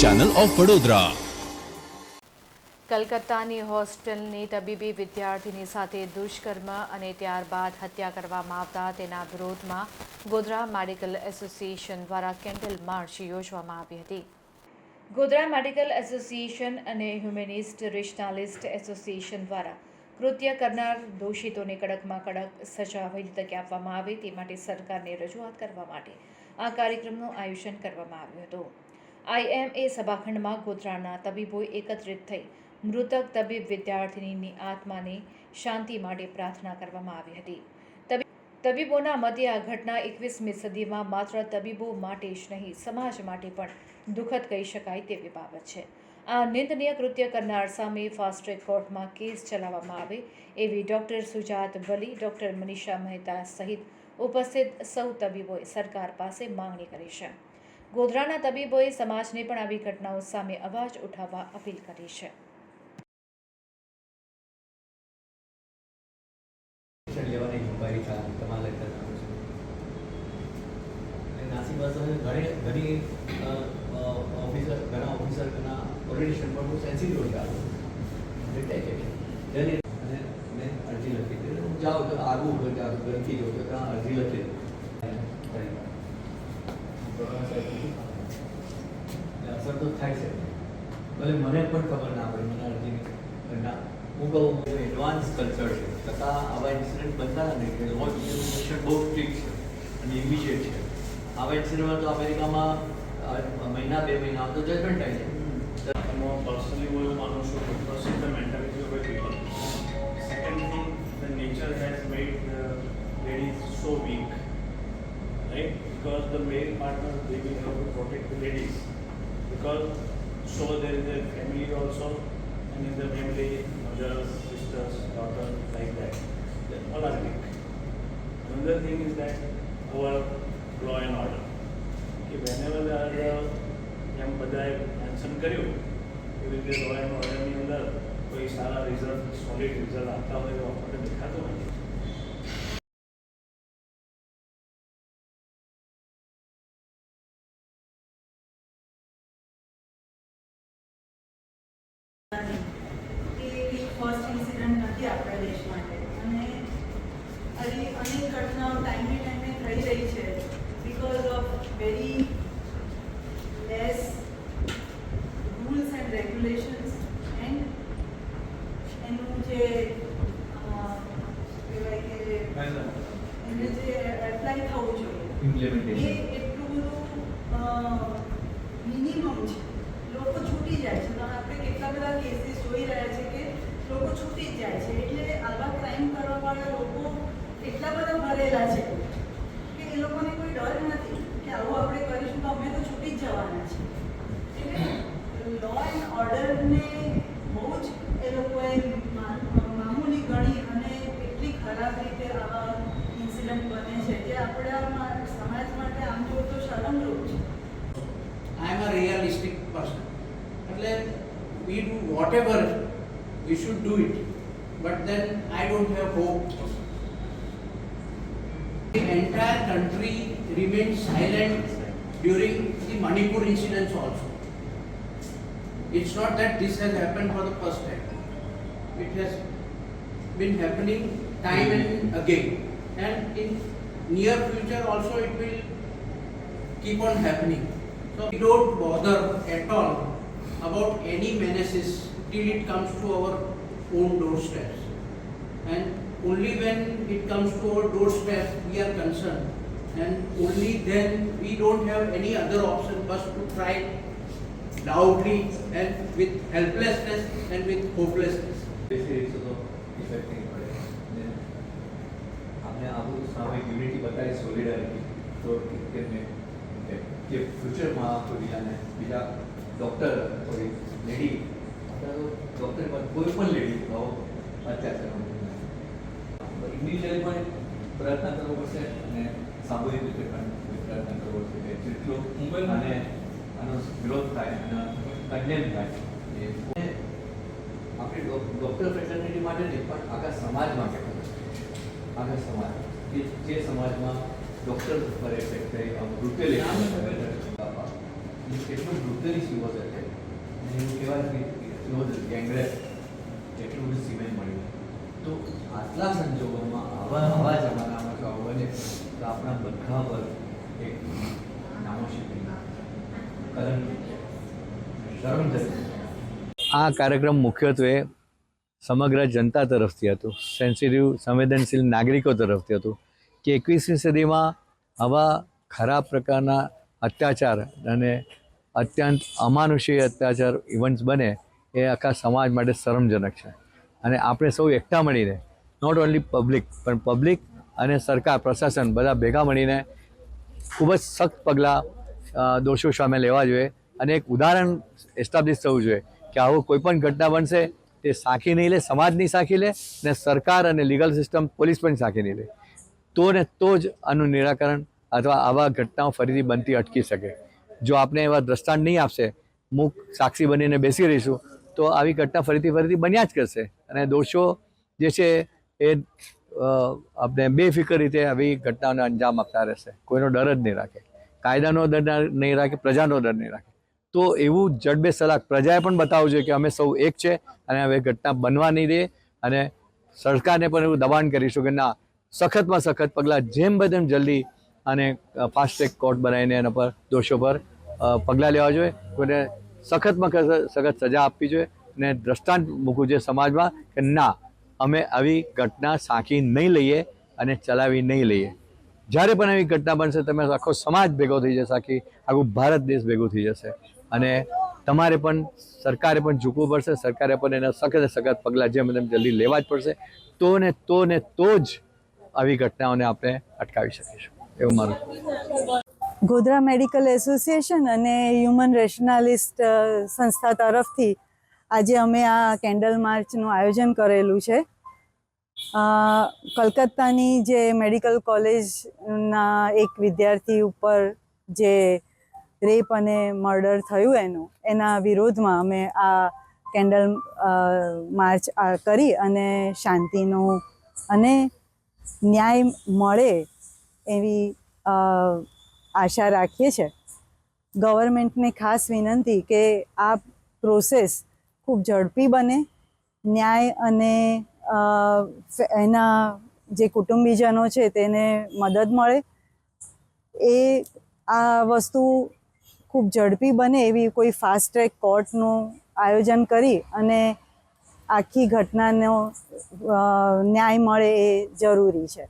Channel of Vadodara કલકત્તાની હોસ્ટેલની તબીબી વિદ્યાર્થીની સાથે દુષ્કર્મ અને ત્યારબાદ હત્યા કરવામાં આવતા તેના વિરોધમાં ગોધરા મેડિકલ એસોસિએશન દ્વારા કેન્ડલ માર્ચ યોજવામાં આવી હતી. ગોધરા મેડિકલ એસોસિએશન અને હ્યુમેનિસ્ટ રિશનાલિસ્ટ એસોસિએશન દ્વારા કૃત્ય કરનાર દોષિતોને કડકમાં કડક સજા વહેલી તકે આપવામાં આવે તે માટે સરકારને રજૂઆત કરવા માટે આ કાર્યક્રમનું આયોજન કરવામાં આવ્યું હતું. આઈએમએ સભાખંડમાં ગોધરાના તબીબોએ એકત્રિત થઈ મૃતક તબીબ વિદ્યાર્થિનીની આત્માને શાંતિ માટે પ્રાર્થના કરવામાં આવી હતી. તબીબોના મતે આ ઘટના એકવીસમી સદીમાં માત્ર તબીબો માટે જ નહીં, સમાજ માટે પણ દુઃખદ કહી શકાય તેવી બાબત છે. આ નિંદનીય કૃત્ય કરનાર સામે ફાસ્ટ ટ્રેક કોર્ટમાં કેસ ચલાવવામાં આવે એવી ડોક્ટર સુજાત વલી, ડોક્ટર મનીષા મહેતા સહિત ઉપસ્થિત સૌ તબીબોએ સરકાર પાસે માંગણી કરી છે. ગોધરાના તબીબોએ સમાજને પણ આવી ઘટનાઓ સામે અવાજ ઉઠાવવા અપીલ કરી છે. લેવાની ઇન્ક્વાયરી ચાલે તમારા ઘણી ઘણી અ, ઓફિસર ઘણા પર બહુ સેન્સિટિવ કે જેની અને મેં અરજી લખી હતી હું જાઉં તો આગું તો ઘરથી જાઉં તો ત્યાં અરજી લખી અસર તો થાય છે. ભલે મને પણ ખબર ના પડે મને અરજીની ના હું કહું એડવાન્સ કલ્ચર છે. છતાં આવા ઇન્સિડન્ટ બનતા નથી કે લો ઇમ્પ્લિમેન્ટેશન બહુ સ્ટ્રિક્ટ છે અને ઇમિડિયેટ છે. આવા ઇન્સિડન્ટમાં તો અમેરિકામાં મહિના બે મહિના તો જજમેન્ટ થાય છે. હું પર્સનલી હું એવું માનું છું કે mentality of people because the male partner they will have to protect the ladies because so there is a family also and in the family mothers sisters daughters like that they all are weak another thing is that our law and order કે whenever there the એમ બધાએ mention કર્યું એવી રીતે law and ઓર્ડરની અંદર કોઈ સારા result solid result આપતા હોય આવી અનેક ઘટનાઓ ટાઈમે ટાઈમે થઈ રહી છે. Because of very less rules and regulations and એનું જે કહેવાય કે એને જે એપ્લાય થવું જોઈએ. એ એટલું બધું મિનિમમ છે. લોકો છૂટી જાય છે. આપણે કેટલા બધા કેસીસ જોઈ રહ્યા છે કે લોકો છૂટી જ જાય છે. એટલે આવા ક્રાઇમ કરવાવાળા લોકો એટલા બધા ભરેલા છે કે એ લોકોને કોઈ ડર નથી કે આવું આપણે કરીશું તો અમે તો છૂટી જ જવાના છે એટલે લો એન્ડ ઓર્ડરને બહુ જ એ લોકોએ મામૂલી ગણી અને એટલી ખરાબ રીતે આવા ઇન્સિડન્ટ બને છે જે આપણા સમાજ માટે આમ જોવું તો શરમરૂપ છે. આઈ એમ અ રિયલિસ્ટિક પર્સન એટલે we do whatever we should do it but then I don't have hope. The entire country remained silent during the Manipur incidents also. It's not that this has happened for the first time. It has been happening time and mm-hmm. again. And in near future also it will keep on happening. So we don't bother at all about any menaces till it comes to our own doorsteps. And only when it comes to our doorstep we are concerned. And only then we don't have any other option but to try loudly and with helplessness and with hopelessness. આપણે આવું સામૂહિક unity બતાવી સોલિડારિટી તો કે કે ફ્યુચરમાં કોઈ બીજાને બીજા ડૉક્ટર કોઈ લેડી અથવા તો ડૉક્ટર કોઈ પણ લેડી અત્યાચાર ઇન્ડિવિજ્યુઅલી પણ પ્રયત્ન કરવો પડશે અને સામૂહિક રીતે પણ પ્રયત્ન કરવો પડશે કે જેટલો અને આનો વિરોધ થાય અને કન્ડેમ થાય એ આપણે ડોક- ડૉક્ટર ફેટર્નિટી માટે નહીં પણ આખા સમાજ માટે આખા સમાજ કે જે સમાજમાં ડૉક્ટર પર એફેક્ટ થઈ બ્રુટેલ કેટલું બ્રુટલી સી છે અને એવું કહેવાય કે સી વોઝ ગેંગરેપ. એટલું બધું સિમેન્ટ મળ્યું. તો આટલા સંજોગોમાં આવા આવા જમાનામાં જો આવું બને તો આપણા બધા પર એક નામોશી શરમ આ કાર્યક્રમ મુખ્યત્વે સમગ્ર જનતા તરફથી હતું. સેન્સિટિવ સંવેદનશીલ નાગરિકો તરફથી હતું કે એકવીસમી સદીમાં આવા ખરાબ પ્રકારના અત્યાચાર અને અત્યંત અમાનુષીય અત્યાચાર ઇવન્ટ્સ બને એ આખા સમાજ માટે શરમજનક છે. અને આપણે સૌ એકઠા મળીને નોટ ઓન્લી પબ્લિક પણ પબ્લિક અને સરકાર, પ્રશાસન બધા ભેગા મળીને ખૂબ જ સખ્ત પગલાં દોષો સામે લેવા જોઈએ અને એક ઉદાહરણ એસ્ટાબ્લિશ થવું જોઈએ કે આવું કોઈ પણ ઘટના બનશે, તે સાખી નહીં લે, સમાજ નહીં સાખી લે ને સરકાર અને લીગલ સિસ્ટમ પોલીસ પણ સાખી નહીં લે. તો ને તો જ આનું નિરાકરણ અથવા આવા ઘટનાઓ ફરીથી બનતી અટકી શકે. જો આપણે એવા દ્રષ્ટાંત નહીં આપશે મૂક સાક્ષી બનીને બેસી રહીશું, તો આવી ઘટના ફરીથી ફરીથી બન્યા જ કરશે. અને દોષો જે છે એ આપણે બેફિકર રીતે આવી ઘટનાઓને અંજામ આપતા રહેશે. કોઈનો ડર જ નહીં રાખે. કાયદાનો ડર નહીં રાખે, પ્રજાનો ડર નહીં રાખે. તો એવું જડબે સલાક પ્રજાએ પણ બતાવવું જોઈએ કે અમે સૌ એક છે અને હવે ઘટના બનવા નહીં દે અને સરકારને પણ એવું દબાણ કરીશું કે ના, સખતમાં સખત પગલાં જેમ બને જલ્દી અને ફાસ્ટ ટ્રેક કોર્ટ બનાવીને એના પર દોષો પર પગલાં લેવા જોઈએ. કોઈને સખતમાં સખત સજા આપવી જોઈએ. અને દ્રષ્ટાંત મૂકવું જોઈએ સમાજમાં કે ના, અમે આવી ઘટના સાંકી નહીં લઈએ અને ચલાવી નહીં લઈએ. જ્યારે પણ આવી ઘટના બનશે, તમે આખો સમાજ ભેગો થઈ જશે, આખી, આખું ભારત દેશ ભેગું થઈ જશે. અને તમારે પણ, સરકારે પણ ઝૂકવું પડશે, સરકારે પણ એના સખત સખત પગલાં જેમ તેમ જલ્દી લેવા જ પડશે. તો ને તો ને તો જ આવી ઘટનાઓને આપણે અટકાવી શકીશું. એવું મારું ગોધરા મેડિકલ એસોસિએશન અને હ્યુમન રેશનાલિસ્ટ સંસ્થા તરફથી આજે અમે આ કેન્ડલ માર્ચનું આયોજન કરેલું છે. કલકત્તાની જે મેડિકલ કોલેજના એક વિદ્યાર્થી ઉપર જે રેપ અને મર્ડર થયું એનું, એના વિરોધમાં અમે આ કેન્ડલ માર્ચ કરી અને શાંતિનું અને ન્યાય મળે એવી આશા રાખીએ છીએ. ગવર્મેન્ટને ખાસ વિનંતી કે આ પ્રોસેસ ખૂબ ઝડપી બને. ન્યાય અને એના જે કુટુંબીજનો છે તેને મદદ મળે. એ, આ વસ્તુ ખૂબ ઝડપી બને એવી કોઈ ફાસ્ટ ટ્રેક કોર્ટનું આયોજન કરી અને આખી ઘટનાનો ન્યાય મળે એ જરૂરી છે.